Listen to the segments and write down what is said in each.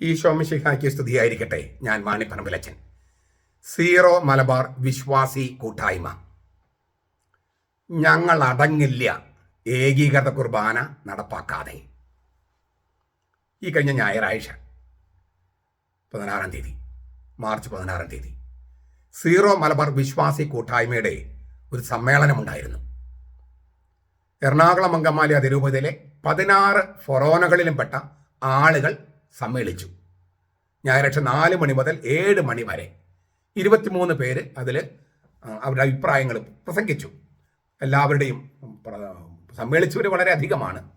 ഈ ശോമിഷിഹായ്ക്ക് സ്തുതിയായിരിക്കട്ടെ ഞാൻ മാണിപ്പറമ്പിലച്ചൻ സീറോ മലബാർ വിശ്വാസി കൂട്ടായ്മ. ഞങ്ങൾ അടങ്ങില്ല. ഏകീകൃത കുർബാന നടപ്പാക്കാതെ. ഈ കഴിഞ്ഞ ഞായറാഴ്ച പതിനാറാം തീയതി മാർച്ച് പതിനാറാം തീയതി സീറോ മലബാർ വിശ്വാസി കൂട്ടായ്മയുടെ ഒരു സമ്മേളനമുണ്ടായിരുന്നു. എറണാകുളം അങ്കമാലി അതിരൂപതയിലെ പതിനാറ് ഫൊറോനകളിലും പെട്ട ആളുകൾ സമ്മേളിച്ചു. ഞായറാഴ്ച നാല് മണി മുതൽ ഏഴ് മണി വരെ ഇരുപത്തിമൂന്ന് പേര് അതിൽ അവരുടെ അഭിപ്രായങ്ങൾ പ്രസംഗിച്ചു. എല്ലാവരുടെയും സമ്മേളിച്ചവർ വളരെ അധികമാണ്.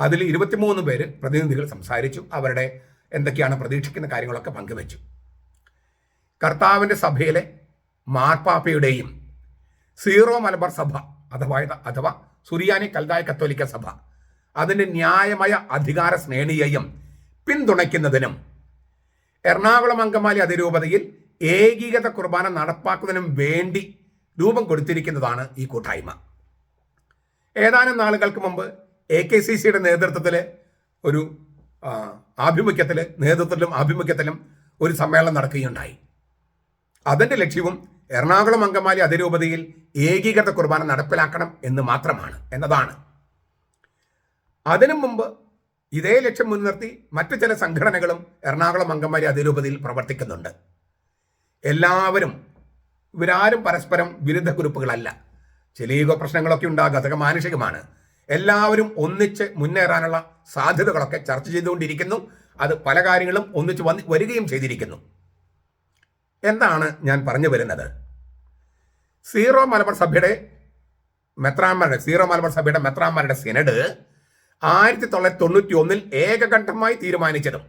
അതിൽ ഇരുപത്തിമൂന്ന് പേര് പ്രതിനിധികൾ സംസാരിച്ചു അവരുടെ എന്തൊക്കെയാണ് പ്രതീക്ഷിക്കുന്ന കാര്യങ്ങളൊക്കെ പങ്കുവച്ചു. കർത്താവിന്റെ സഭയിലെ മാർപ്പാപ്പയുടെയും സീറോ മലബാർ സഭ അഥവാ അഥവാ സുറിയാനി കൽദായ കത്തോലിക്ക സഭ അതിന്റെ ന്യായമായ അധികാര ശ്രേണിയെയും പിന്തുണയ്ക്കുന്നതിനും എറണാകുളം അങ്കമാലി അതിരൂപതയിൽ ഏകീകൃത കുർബാന നടപ്പാക്കുന്നതിനും വേണ്ടി രൂപം കൊടുത്തിരിക്കുന്നതാണ് ഈ കൂട്ടായ്മ. ഏതാനും നാളുകൾക്ക് മുമ്പ് എ കെ സി സിയുടെ നേതൃത്വത്തിൽ ഒരു ആഭിമുഖ്യത്തിൽ നേതൃത്വത്തിലും ആഭിമുഖ്യത്തിലും ഒരു സമ്മേളനം നടക്കുകയുണ്ടായി. അതിന്റെ ലക്ഷ്യവും എറണാകുളം അങ്കമാലി അതിരൂപതയിൽ ഏകീകൃത കുർബാന നടപ്പിലാക്കണം എന്ന് മാത്രമാണ് എന്നതാണ്. അതിനു മുമ്പ് ഇതേ ലക്ഷ്യം മുൻനിർത്തി മറ്റു ചില സംഘടനകളും എറണാകുളം അങ്കമാലി അതിരൂപതയിൽ പ്രവർത്തിക്കുന്നുണ്ട്. എല്ലാവരും ഇവരാരും പരസ്പരം വിരുദ്ധ ഗ്രൂപ്പുകളല്ല ചില ഈഗോ പ്രശ്നങ്ങളൊക്കെ ഉണ്ടാകുക അതൊക്കെ മാനുഷികമാണ്. എല്ലാവരും ഒന്നിച്ച് മുന്നേറാനുള്ള സാധ്യതകളൊക്കെ ചർച്ച ചെയ്തുകൊണ്ടിരിക്കുന്നു. അത് പല കാര്യങ്ങളും ഒന്നിച്ച് വന്ന് വരികയും ചെയ്തിരിക്കുന്നു. എന്താണ് ഞാൻ പറഞ്ഞു വരുന്നത്? സീറോ മലബാർ സഭയുടെ മെത്രാന്മാരുടെ സീറോ മലബാർ സഭയുടെ മെത്രാന്മാരുടെ സിനഡ് ആയിരത്തി തൊള്ളായിരത്തി തൊണ്ണൂറ്റി ഒന്നിൽ ഏകകണ്ഠമായി തീരുമാനിച്ചതും.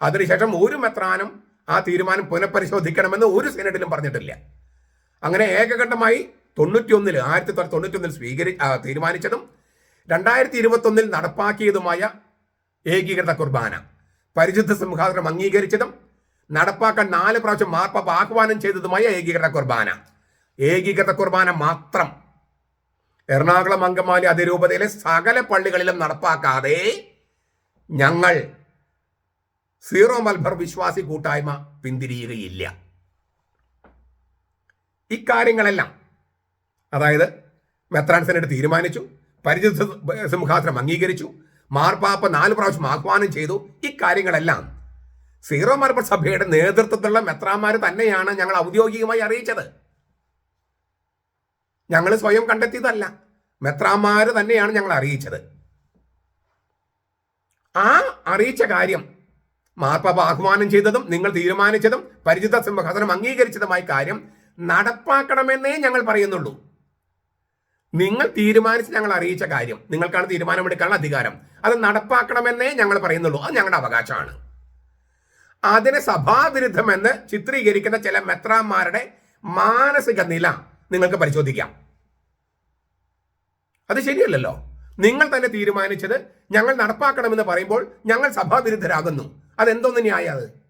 അതിനുശേഷം ഒരു മെത്രാനും ആ തീരുമാനം പുനഃപരിശോധിക്കണമെന്ന് ഒരു സെനറ്റിലും പറഞ്ഞിട്ടില്ല. അങ്ങനെ ഏകകണ്ഠമായി തൊണ്ണൂറ്റി ഒന്നിൽ ആയിരത്തി തൊള്ളായിരത്തി തൊണ്ണൂറ്റി ഒന്നിൽ സ്വീകരി തീരുമാനിച്ചതും രണ്ടായിരത്തി ഇരുപത്തൊന്നിൽ നടപ്പാക്കിയതുമായ ഏകീകൃത കുർബാന പരിശുദ്ധ സിംഹാസനം അംഗീകരിച്ചതും നടപ്പാക്കാൻ നാല് പ്രാവശ്യം മാർപ്പ് ആഹ്വാനം ചെയ്തതുമായ ഏകീകൃത കുർബാന. ഏകീകൃത കുർബാന മാത്രം എറണാകുളം അങ്കമാലി അതിരൂപതയിലെ സകല പള്ളികളിലും നടപ്പാക്കാതെ ഞങ്ങൾ സീറോ മൽഭർ വിശ്വാസി കൂട്ടായ്മ പിന്തിരിയുകയില്ല. ഇക്കാര്യങ്ങളെല്ലാം അതായത് മെത്രാൻസിനെടുത്ത് തീരുമാനിച്ചു പരിചിത സിംഹാസനം അംഗീകരിച്ചു മാർപ്പാപ്പ നാല് പ്രാവശ്യം ആഹ്വാനം ചെയ്തു ഇക്കാര്യങ്ങളെല്ലാം സീറോ മലബാർ സഭയുടെ നേതൃത്വത്തിലുള്ള മെത്രാന്മാർ തന്നെയാണ് ഞങ്ങൾ ഔദ്യോഗികമായി അറിയിച്ചത്. ഞങ്ങൾ സ്വയം കണ്ടെത്തിയതല്ല. മെത്രാമാര് തന്നെയാണ് ഞങ്ങൾ അറിയിച്ചത്. ആ അറിയിച്ച കാര്യം മാർപ്പാപ്പ ആഹ്വാനം ചെയ്തതും നിങ്ങൾ തീരുമാനിച്ചതും പരിചിത സിംഹാസനം അംഗീകരിച്ചതുമായ കാര്യം നടപ്പാക്കണമെന്നേ ഞങ്ങൾ പറയുന്നുള്ളൂ. നിങ്ങൾ തീരുമാനിച്ച് ഞങ്ങൾ അറിയിച്ച കാര്യം നിങ്ങൾക്കാണ് തീരുമാനമെടുക്കാനുള്ള അധികാരം. അത് നടപ്പാക്കണമെന്നേ ഞങ്ങൾ പറയുന്നുള്ളൂ. അത് ഞങ്ങളുടെ അവകാശമാണ്. അതിനെ സഭാവിരുദ്ധമെന്ന് ചിത്രീകരിക്കുന്ന ചില മെത്രാന്മാരുടെ മാനസിക നില നിങ്ങൾക്ക് പരിശോധിക്കാം. അത് ശരിയല്ലല്ലോ. നിങ്ങൾ തന്നെ തീരുമാനിച്ചത് ഞങ്ങൾ നടപ്പാക്കണമെന്ന് പറയുമ്പോൾ ഞങ്ങൾ സഭാവിരുദ്ധരാകുന്നു. അതെന്തോന്ന് ന്യായം അത്?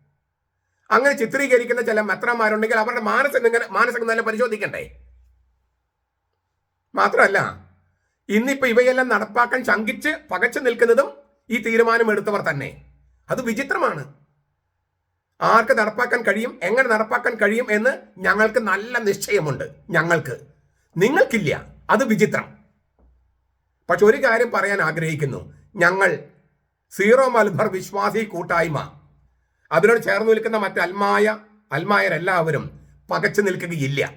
അങ്ങനെ ചിത്രീകരിക്കുന്ന ചില മെത്രന്മാരുണ്ടെങ്കിൽ അവരുടെ മാനസിക മാനസിക നില പരിശോധിക്കണ്ടേ? മാത്രമല്ല ഇന്നിപ്പോ ഇവയെല്ലാം നടപ്പാക്കാൻ ശങ്കിച്ച് പകച്ചു നിൽക്കുന്നതും ഈ തീരുമാനം എടുത്തവർ തന്നെ. അത് വിചിത്രമാണ്. ആർക്ക് നടപ്പാക്കാൻ കഴിയും എങ്ങനെ നടപ്പാക്കാൻ കഴിയും എന്ന് ഞങ്ങൾക്ക് നല്ല നിശ്ചയമുണ്ട്. ഞങ്ങൾക്ക്. നിങ്ങൾക്കില്ല. അത് വിചിത്രം. പക്ഷെ ഒരു കാര്യം പറയാൻ ആഗ്രഹിക്കുന്നു. ഞങ്ങൾ സീറോ മലബാർ വിശ്വാസി കൂട്ടായ്മ. അതിനോട് ചേർന്ന് നിൽക്കുന്ന മറ്റ് അൽമായ അൽമായരെല്ലാവരും പകച്ചു നിൽക്കുകയില്ല.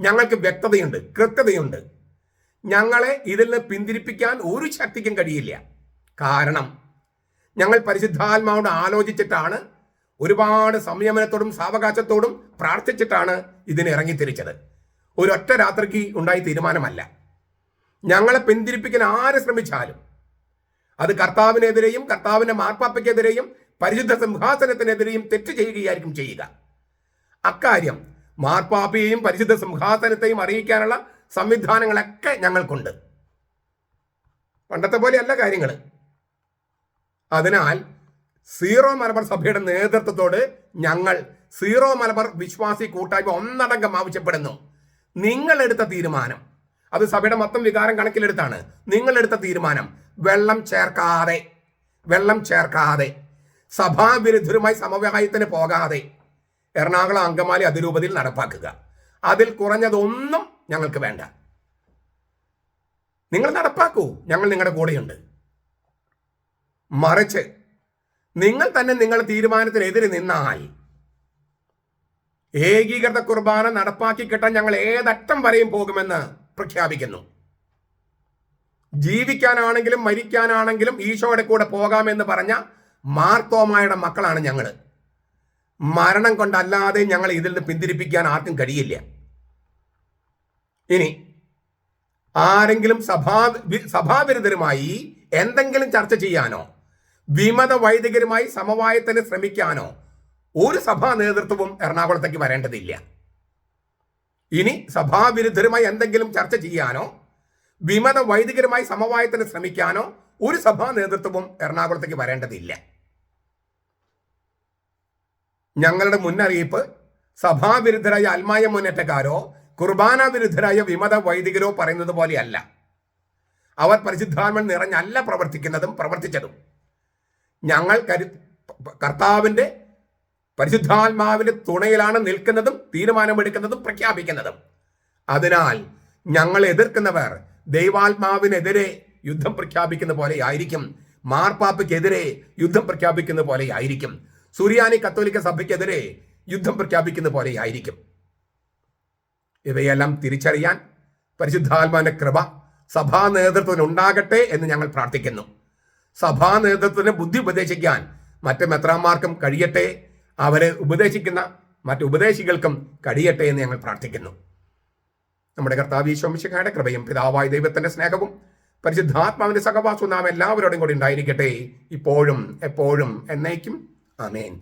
ഞങ്ങൾക്ക് വ്യക്തതയുണ്ട് കൃത്യതയുണ്ട്. ഞങ്ങളെ ഇതിൽ നിന്ന് പിന്തിരിപ്പിക്കാൻ ഒരു ശക്തിക്കും കഴിയില്ല. കാരണം ഞങ്ങൾ പരിശുദ്ധാത്മാവോട് ആലോചിച്ചിട്ടാണ് ഒരുപാട് സംയമനത്തോടും സാവകാശത്തോടും പ്രാർത്ഥിച്ചിട്ടാണ് ഇതിന് ഇറങ്ങിത്തിരിച്ചത്. ഒരൊറ്റ രാത്രിക്ക് ഉണ്ടായ തീരുമാനമല്ല. ഞങ്ങളെ പിന്തിരിപ്പിക്കാൻ ആര് ശ്രമിച്ചാലും അത് കർത്താവിനെതിരെയും കർത്താവിന്റെ മാർപ്പാപ്പയ്ക്കെതിരെയും പരിശുദ്ധ സിംഹാസനത്തിനെതിരെയും തെറ്റ് ചെയ്യുകയായിരിക്കും ചെയ്യുക. അക്കാര്യം മാർപ്പാപ്പയെയും പരിശുദ്ധ സിംഹാസനത്തെയും അറിയിക്കാനുള്ള സംവിധാനങ്ങളൊക്കെ ഞങ്ങൾക്കുണ്ട്. പണ്ടത്തെ പോലെയല്ല കാര്യങ്ങൾ അതിനാൽ സീറോ മലബാർ സഭയുടെ നേതൃത്വത്തോട് ഞങ്ങൾ സീറോ മലബാർ വിശ്വാസി കൂട്ടായ്മ ഒന്നടങ്കം ആവശ്യപ്പെടുന്നു. നിങ്ങളെടുത്ത തീരുമാനം. അത് സഭയുടെ മൊത്തം വികാരം കണക്കിലെടുത്താണ്. നിങ്ങളെടുത്ത തീരുമാനം. വെള്ളം ചേർക്കാതെ. വെള്ളം ചേർക്കാതെ. സഭാവിരുദ്ധരുമായി സമവായത്തിന് പോകാതെ. എറണാകുളം അങ്കമാലി അതിരൂപതയിൽ നടപ്പാക്കുക. അതിൽ കുറഞ്ഞതൊന്നും ഞങ്ങൾക്ക് വേണ്ട. നിങ്ങൾ നടപ്പാക്കൂ. ഞങ്ങൾ നിങ്ങളുടെ കൂടെയുണ്ട്. മറിച്ച് നിങ്ങൾ തന്നെ നിങ്ങളുടെ തീരുമാനത്തിനെതിരെ നിന്നാൽ ഏകീകൃത കുർബാന നടപ്പാക്കി കിട്ടാൻ ഞങ്ങൾ ഏതറ്റം വരെയും പോകുമെന്ന് പ്രഖ്യാപിക്കുന്നു. ജീവിക്കാനാണെങ്കിലും മരിക്കാനാണെങ്കിലും ഈശോയുടെ കൂടെ പോകാമെന്ന് പറഞ്ഞ മാർത്തോമായുടെ മക്കളാണ് ഞങ്ങൾ. മരണം കൊണ്ടല്ലാതെ ഞങ്ങൾ ഇതിൽ നിന്ന് പിന്തിരിപ്പിക്കാൻ ആർക്കും കഴിയില്ല. ഇനി ആരെങ്കിലും സഭാ സഭാവിരുദ്ധരുമായി എന്തെങ്കിലും ചർച്ച ചെയ്യാനോ വിമത വൈദികരുമായി സമവായത്തിന് ശ്രമിക്കാനോ ഒരു സഭാ നേതൃത്വവും എറണാകുളത്തേക്ക് വരേണ്ടതില്ല. ഇനി സഭാവിരുദ്ധരുമായി എന്തെങ്കിലും ചർച്ച ചെയ്യാനോ വിമത വൈദികരുമായി സമവായത്തിന് ശ്രമിക്കാനോ ഒരു സഭാ നേതൃത്വവും എറണാകുളത്തേക്ക് വരേണ്ടതില്ല. ഞങ്ങളുടെ മുന്നറിയിപ്പ് സഭാവിരുദ്ധരായ അൽമായ മുന്നേറ്റക്കാരോ കുർബാന വിരുദ്ധരായ വിമത വൈദികരോ പറയുന്നത് പോലെയല്ല. അവർ പരിശുദ്ധാത്മൻ നിറഞ്ഞല്ല പ്രവർത്തിക്കുന്നതും പ്രവർത്തിച്ചതും. ഞങ്ങൾ കരു കർത്താവിന്റെ പരിശുദ്ധാത്മാവിന്റെ തുണയിലാണ് നിൽക്കുന്നതും തീരുമാനമെടുക്കുന്നതും പ്രഖ്യാപിക്കുന്നതും. അതിനാൽ ഞങ്ങൾ എതിർക്കുന്നവർ ദൈവാത്മാവിനെതിരെ യുദ്ധം പ്രഖ്യാപിക്കുന്ന പോലെ ആയിരിക്കും മാർപ്പാപ്പയ്ക്കെതിരെ യുദ്ധം പ്രഖ്യാപിക്കുന്ന പോലെ ആയിരിക്കും സുറിയാനി കത്തോലിക്ക സഭയ്ക്കെതിരെ യുദ്ധം പ്രഖ്യാപിക്കുന്ന പോലെ ആയിരിക്കും ഇവയെല്ലാം തിരിച്ചറിയാൻ പരിശുദ്ധാത്മാവിന്റെ കൃപ സഭാ നേതൃത്വത്തിന് ഉണ്ടാകട്ടെ എന്ന് ഞങ്ങൾ പ്രാർത്ഥിക്കുന്നു. സഭാ നേതൃത്വത്തിന് ബുദ്ധി ഉപദേശിക്കാൻ മറ്റ് മെത്രാന്മാർക്കും കഴിയട്ടെ? അവരെ ഉപദേശിക്കുന്ന മറ്റ് ഉപദേശികൾക്കും കഴിയട്ടെ എന്ന് ഞങ്ങൾ പ്രാർത്ഥിക്കുന്നു. നമ്മുടെ കർത്താവ് ഈശോമിശിഖയുടെ കൃപയും പിതാവായ ദൈവത്തിന്റെ സ്നേഹവും പരിശുദ്ധാത്മാവിന്റെ സഹവാസവും നാം എല്ലാവരോടും കൂടി ഉണ്ടായിരിക്കട്ടെ. ഇപ്പോഴും എപ്പോഴും എന്നേക്കും. ആമേൻ.